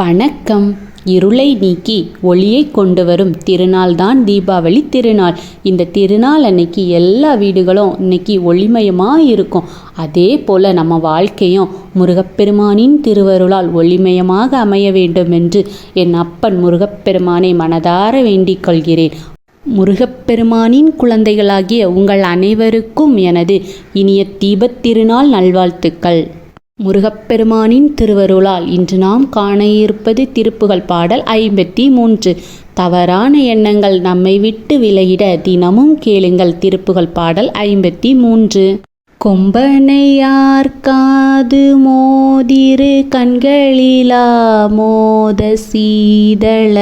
வணக்கம். இருளை நீக்கி ஒளியை கொண்டு வரும் திருநாள் தான் தீபாவளி திருநாள். இந்த திருநாள் அன்னைக்கு எல்லா வீடுகளும் இன்னைக்கு ஒளிமயமாக இருக்கும் அதே போல் நம்ம வாழ்க்கையும் முருகப்பெருமானின் திருவருளால் ஒளிமயமாக அமைய வேண்டும் என்று என் அப்பன் முருகப்பெருமானை மனதார வேண்டிக் கொள்கிறேன். முருகப்பெருமானின் குழந்தைகளாகிய உங்கள் அனைவருக்கும் எனது இனிய தீபத் திருநாள் நல்வாழ்த்துக்கள். முருகப்பெருமானின் திருவருளால் இன்று நாம் காண இருப்பது திருப்புகழ் பாடல் ஐம்பத்தி மூன்று. தவறான எண்ணங்கள் நம்மை விட்டு விலகிட தினமும் கேளுங்கள் திருப்புகழ் பாடல் ஐம்பத்தி மூன்று. கொம்பனையார்காது மோதிரு கண்களிலா மோத சீதள.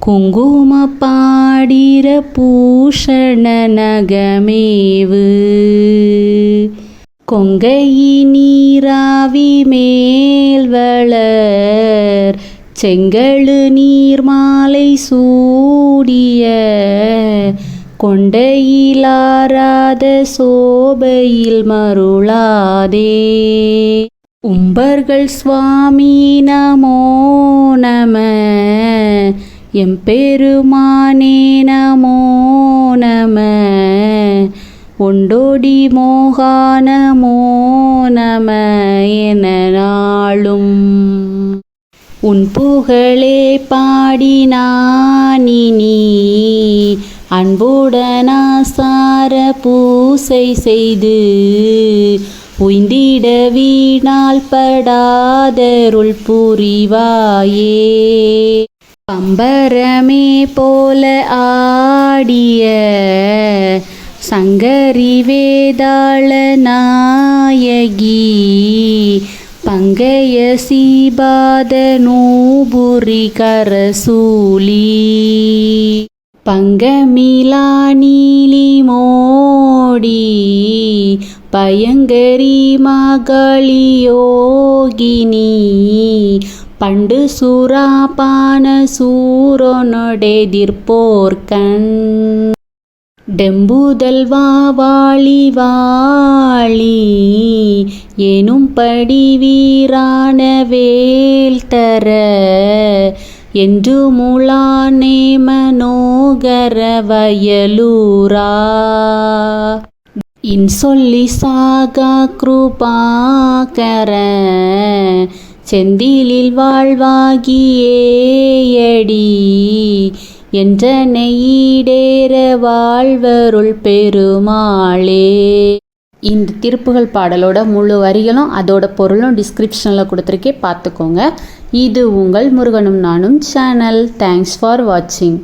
குங்கும பாடிர பூஷண நகமேவு. கொங்கையி நீராவி மேல் வளர் செங்கழு நீர் மாலை சூடிய கொண்டையிலாராத சோபையில் மருளாதே. உம்பர்கள் சுவாமி நமோ நம எம்பெருமானே நமோ உண்டோடி மோகானமோ நம என நாளும். உன் புகழே பாடினானினி அன்புடனா சார பூசை செய்து உய்ந்திட வீணால் படாதருள் புரிவாயே. பம்பரமே போல ஆடிய சங்கரி வேதாள நாயகி பங்கைய சீபாத நூபுரி கரசூலி. பங்கமிலா நீலி மோடி பயங்கரி மகளி யோகினி. பண்டு சுராபான சூரனொடெதிர்ப்போர்கண் டெம்புதல்வா வாழி வாழி எனும் படி வீரான வேல் தர என்று முலானே மனோகர வயலூரா. இன்சொல்லி சாகா கிருபாகர செந்திலில் வாழ்வாகியேயடி என்ற நெய்டேற வாழ்வருள் பெருமாளே. இந்த திருப்புகள் பாடலோட முழு வரிகளும் அதோட பொருளும் டிஸ்கிரிப்ஷனில் கொடுத்துருக்கே பார்த்துக்கோங்க. இது உங்கள் முருகனும் நானும் சேனல் தேங்க்ஸ் ஃபார் வாட்சிங்